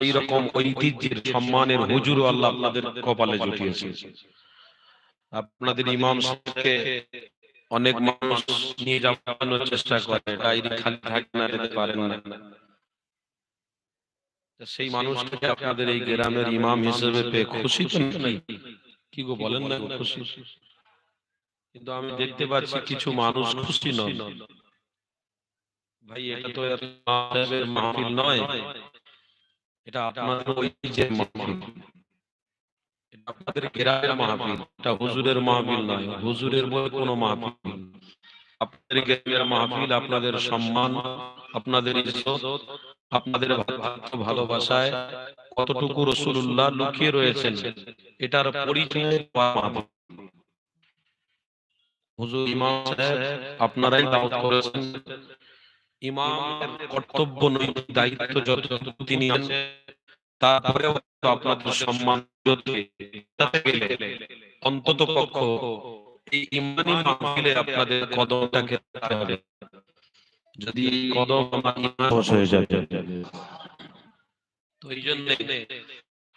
এইরকম ঐতিহ্যের সম্মানের হুজুর আল্লাহ আপনাদের কপালে জুটিয়েছে। আপনাদের ইমাম সাহেবকে অনেক মানুষ নিয়ে চেষ্টা করে, ডায়েরি খালি থাকে না পারেন না। সেই আপনাদের এই গ্রামের ইমাম হিসেবে পেয়ে খুশি তো কি গো বলেন না খুশি? কিন্তু আমি দেখতে পাচ্ছি কিছু মানুষ খুশি নন। ভাই, এটা তো নয়। এটা আপনাদের মাহফিল এটা আপনাদের গ্রামের মাহফিল এটা হুজুরের মাহফিল নয় হুজুরের বলে কোনো মাহফিল আপনাদের গ্রামের মাহফিল আপনাদের সম্মান আপনাদের ইজ্জত আপনাদের ভালোবাসায় কতটুকু রসুল্লাহ লুকিয়ে রয়েছেন এটার পরিচয় হুজুর ইমাম সাহেব আপনারাই দাওয়াত করেছেন ইমামের কর্তব্য নৈতিক দায়িত্ব যতটুকু তিনি আছেন তারপরেও আপনাদের সম্মান গেলে অন্তত পক্ষ এই ইমানি মাহফিলে আপনাদের কদমটাকে রাখতে হবে। যদি কদম হয়ে তো এই জন্য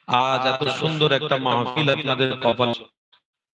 আজ এত সুন্দর একটা মাহফিল আপনাদের কপাল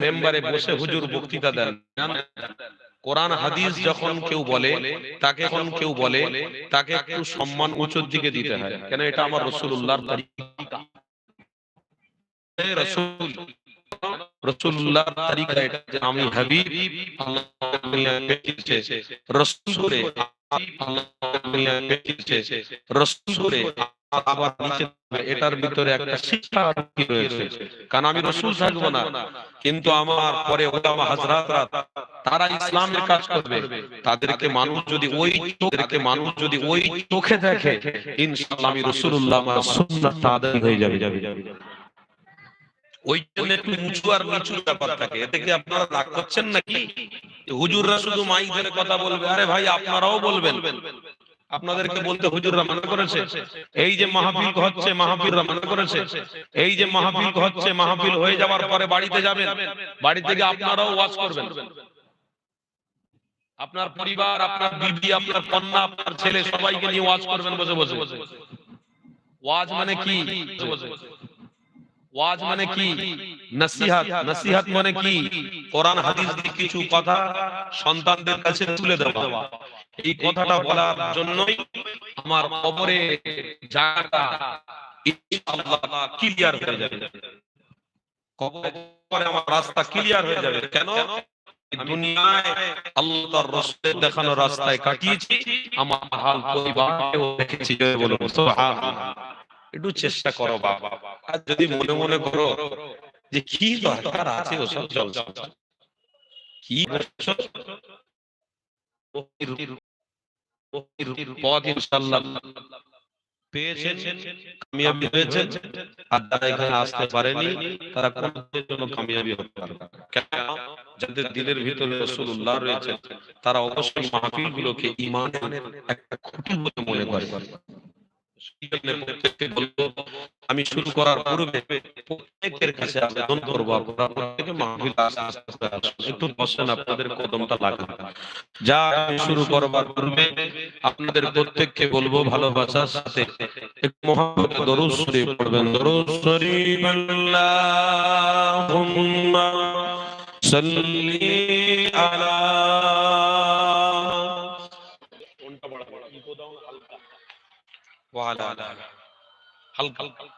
মেম্বারে বসে হুজুর বক্তৃতা দেন। কোরআন হাদিস যখন কেউ বলে তাকে যখন কেউ বলে তাকে একটু সম্মান উঁচুর দিকে দিতে হয়। কেন? এটা আমার রসুল্লাহর তরিকা। রসুল। রসুল্লাহর তরিকা এটা যে আমি হাবিব আল্লাহ রসুলে আবার এটার ভিতরে একটা শিক্ষা কি রয়েছে। কারণ আমি রসুল থাকব না। কিন্তু আমার পরে ওলামা হাজরাতরা, তারা ইসলামের কাজ করবে। তাদেরকে মানুষ যদি ওই মানুষ যদি ওই চোখে দেখে, ইনশাআল্লাহ আমি আমার সুন্নাতটা আদায় হয়ে যাবে। যাবে ওই জন্য একটু উঁচু আর ব্যাপার থাকে। এতে কি আপনারা রাগ করছেন নাকি? হুজুররা শুধু মাইক ধরে কথা বলবে। আরে ভাই, আপনারাও বলবেন। আপনাদেরকে বলতে হুজুররা মানা করেছে এই যে মাহফিল হচ্ছে মাহফিলরা মানা করেছে এই যে মাহফিল হচ্ছে মাহফিল হয়ে যাওয়ার পরে বাড়িতে যাবেন বাড়ি থেকে আপনারাও ওয়াজ করবেন। আপনার পরিবার আপনার বিবি আপনার কন্যা আপনার ছেলে সবাইকে নিয়ে ওয়াজ করবেন বসে বসে ওয়াজ মানে কি? ওয়াজ মানে কি? নসিহাত নসিহাত মানে কি? কোরআন হাদিস দিয়ে কিছু কথা সন্তানদের কাছে তুলে দেওয়া। এই কথাটা বলার জন্যই আমার কবরে জায়গাটা ইনশাআল্লাহ ক্লিয়ার হয়ে যাবে। কবরে আমার রাস্তা ক্লিয়ার হয়ে যাবে। কেন? দুনিয়ায় আল্লাহর রাসূলের দেখানো রাস্তায় কাটিয়েছি, আমার হাল পরিবারকেও দেখেছি বলুন, সুবহানাল্লাহ। একটু চেষ্টা করো বাবা। আর যদি মনে মনে করো যে কি দরকার আছে ওসব জলসা কি পথ ইনশাআল্লাহ পেয়েছেন কামিয়াবি হয়েছে আর যারা এখানে আসতে পারেনি তারা কোনোদিনের জন্য কামিয়াবি হতে পারবে কেন যাদের দিলের ভিতরে রাসূলুল্লাহ রয়েছে তারা অবশ্যই মাহফিল গুলোকে একটা খুঁটি বলে মনে করে। আমি শুরু করার পূর্বে প্রত্যেকের কাছে আবেদন করব আপনারা প্রত্যেকে মাহফিল একটু বসেন, আপনাদের কদমটা লাগান যা আমি শুরু করবার পূর্বে আপনাদের প্রত্যেককে বলব ভালোবাসার সাথে। একটু মহাব্বত, দরুদ শরীফ পড়বেন। দরুদ শরীফ আল্লাহুম্মা সাল্লি আলা হালকা। হালকা।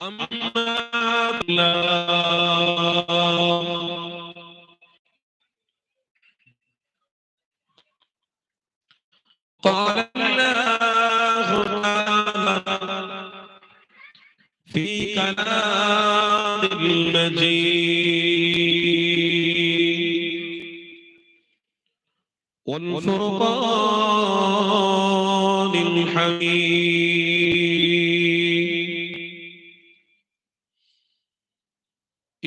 قال الله تعالى في كلام المجيد والفرقان الحميد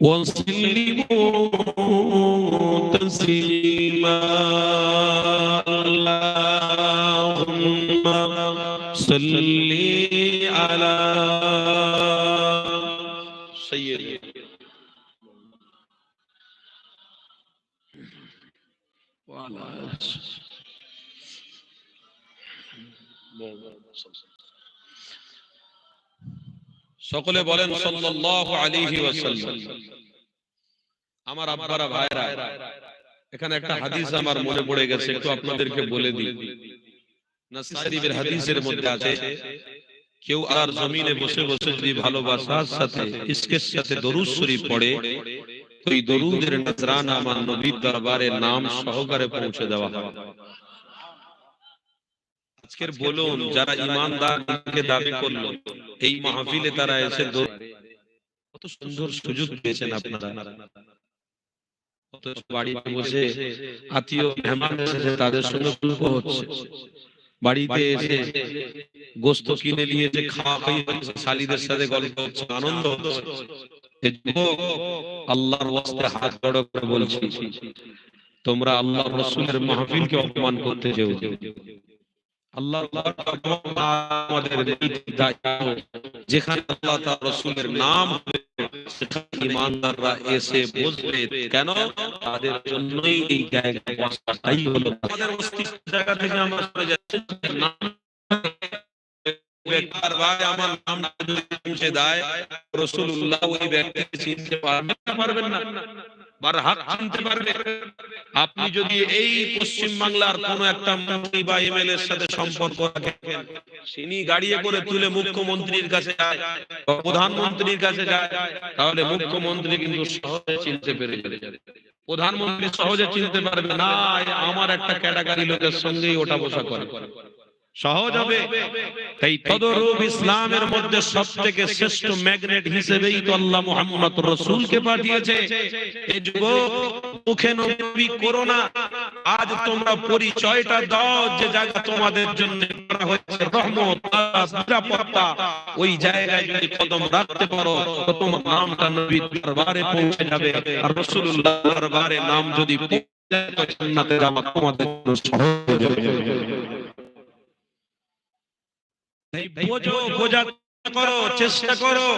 وسلموا تسليما اللهم صل على سيدنا وعلى آله সকলে বলেন সাল্লাল্লাহু আলাইহি ওয়াসাল্লাম। আমার আব্বারা ভাইরা এখানে একটা হাদিস আমার মনে পড়ে গেছে একটু আপনাদেরকে বলে দিই। হাদিসের মধ্যে আছে কেউ আর জমিনে বসে বসে যদি ভালোবাসার সাথে ইসকের সাথে দরুদ শরীফ পড়ে তো এই দরুদের নজরানা আমার নবীর দরবারে নাম সহকারে পৌঁছে দেওয়া হবে আজকের বলুন যারা ইমানদারকে দাবি করল এই মাহফিলে তারা এসে কত সুন্দর সুযোগ পেয়েছেন আপনারা। বাড়িতে বসে আত্মীয় মেহমান এসেছে তাদের সঙ্গে গল্প হচ্ছে। বাড়িতে এসে গোস্ত কিনে খাওয়া খাই শালিদের সাথে গল্প হচ্ছে আনন্দ হচ্ছে। আল্লাহর ওয়াস্তে হাত জড়ো করে বলছি তোমরা আল্লাহ রসুলের মাহফিলকে অপমান করতে যেও আল্লাহ আমাদের নৈতিক দায়িত্ব। যেখানে আল্লাহ তার রসুলের নাম হবে, সেখানে ইমানদাররা এসে বসবে কেন তাদের জন্যই এই জায়গায় বসাটাই হলো আমাদের অস্তিত্ব জায়গা থেকে আমরা সরে যাচ্ছি নাম বেকার ভাই আমার নাম যদি পৌঁছে দেয় রসুল্লাহ ওই ব্যক্তিকে চিনতে পারবেন না পারবেন না বারহাত চিনতে পারবে? আপনি যদি এই পশ্চিম বাংলার কোন একটা মন্ত্রী বা এমএলএ এর সাথে সম্পর্ক রাখেন, তিনি গাড়িয়ে করে তুলে মুখ্যমন্ত্রীর কাছে যায় প্রধানমন্ত্রীর কাছে যায়, তাহলে মুখ্যমন্ত্রী কিন্তু সহজে চিনতে পেরে যাবে। প্রধানমন্ত্রী সহজে চিনতে পারবে, না আমার একটা ক্যাটাগরি লোকের সঙ্গেই ওটা বসা করে। সহজ হবে। তাই তদরূপ ইসলামের মধ্যে সব থেকে শ্রেষ্ঠ ম্যাগনেট হিসেবেই তো আল্লাহ মোহাম্মদ রসুলকে পাঠিয়েছে। এই যুবক, মুখে নবী করো না আজ তোমরা পরিচয়টা দাও যে জায়গা তোমাদের জন্য করা হয়েছে। রহমত নিরাপত্তা, ওই জায়গায় যদি কদম রাখতে পারো তো তোমার নামটা নবীর দরবারে পৌঁছে যাবে। আর রাসূলুল্লাহ দরবারে নাম যদি পৌঁছে যায়, তো জান্নাতে যাওয়া তোমাদের সহজ হয়ে যাবে। বোঝো বোঝার করো চেষ্টা করো।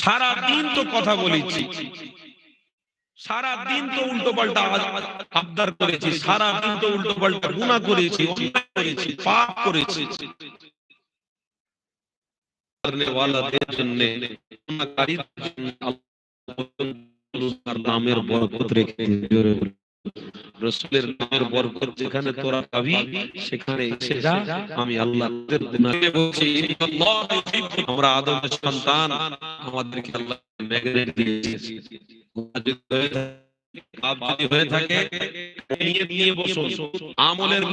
সারা দিন তো কথা বলেছি। সারা দিন তো উল্টো পাল্টা আবদার করেছি। সারা দিন তো উল্টো পাল্টা গুণা করেছি করেছি পাপ করেছি। করনে ওয়ালাদের জন্য গুনাহগারীদের জন্য আল্লাহ নামের বরকত রেখে জোরে। রসুলের নামের বরকত যেখানে তোরা পাবি, সেখানে এসে যা। আমি আল্লাহ বলছি আমরা আদম সন্তান, আমাদেরকে আল্লাহ ম্যাগনেট পাপ যদি হয়ে থাকে, নিয়ে আমলের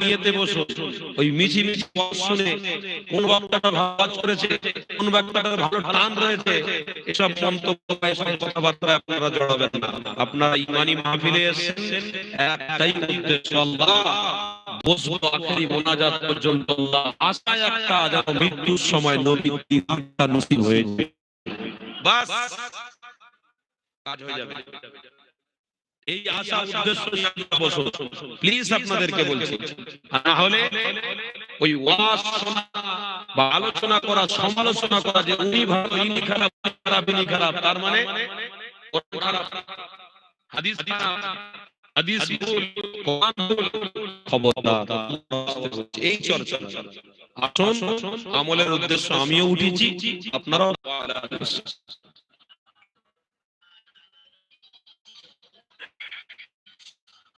ওই মিছি মিছি শুনে কোন বক্তাটা ভালো করেছে, কোন বক্তাটার ভালো টান রয়েছে, এসব মন্তব্য এসব আপনারা জড়াবেন না। আপনারা ইমানি মাহফিলে এসেছেন, একটাই উদ্দেশ্য আল্লাহ বসবো আখেরি মোনাজাত পর্যন্ত আল্লাহ একটা যেন মৃত্যুর সময় নবীর দিদারটা নসিব হয়েছে বাস, কাজ হয়ে যাবে। এই আশা উদ্দেশ্য প্লিজ আপনাদেরকে বলছি। না হলে ওই ওয়াজ শোনা বা আলোচনা করা সমালোচনা করা যে উনি ভালো ইনি খারাপ খারাপ ইনি খারাপ তার মানে হাদিস হাদিস ভুল কোরআন ভুল খবরদার। এই চর্চা। আসুন আমলের উদ্দেশ্য আমিও উঠেছি আপনারাও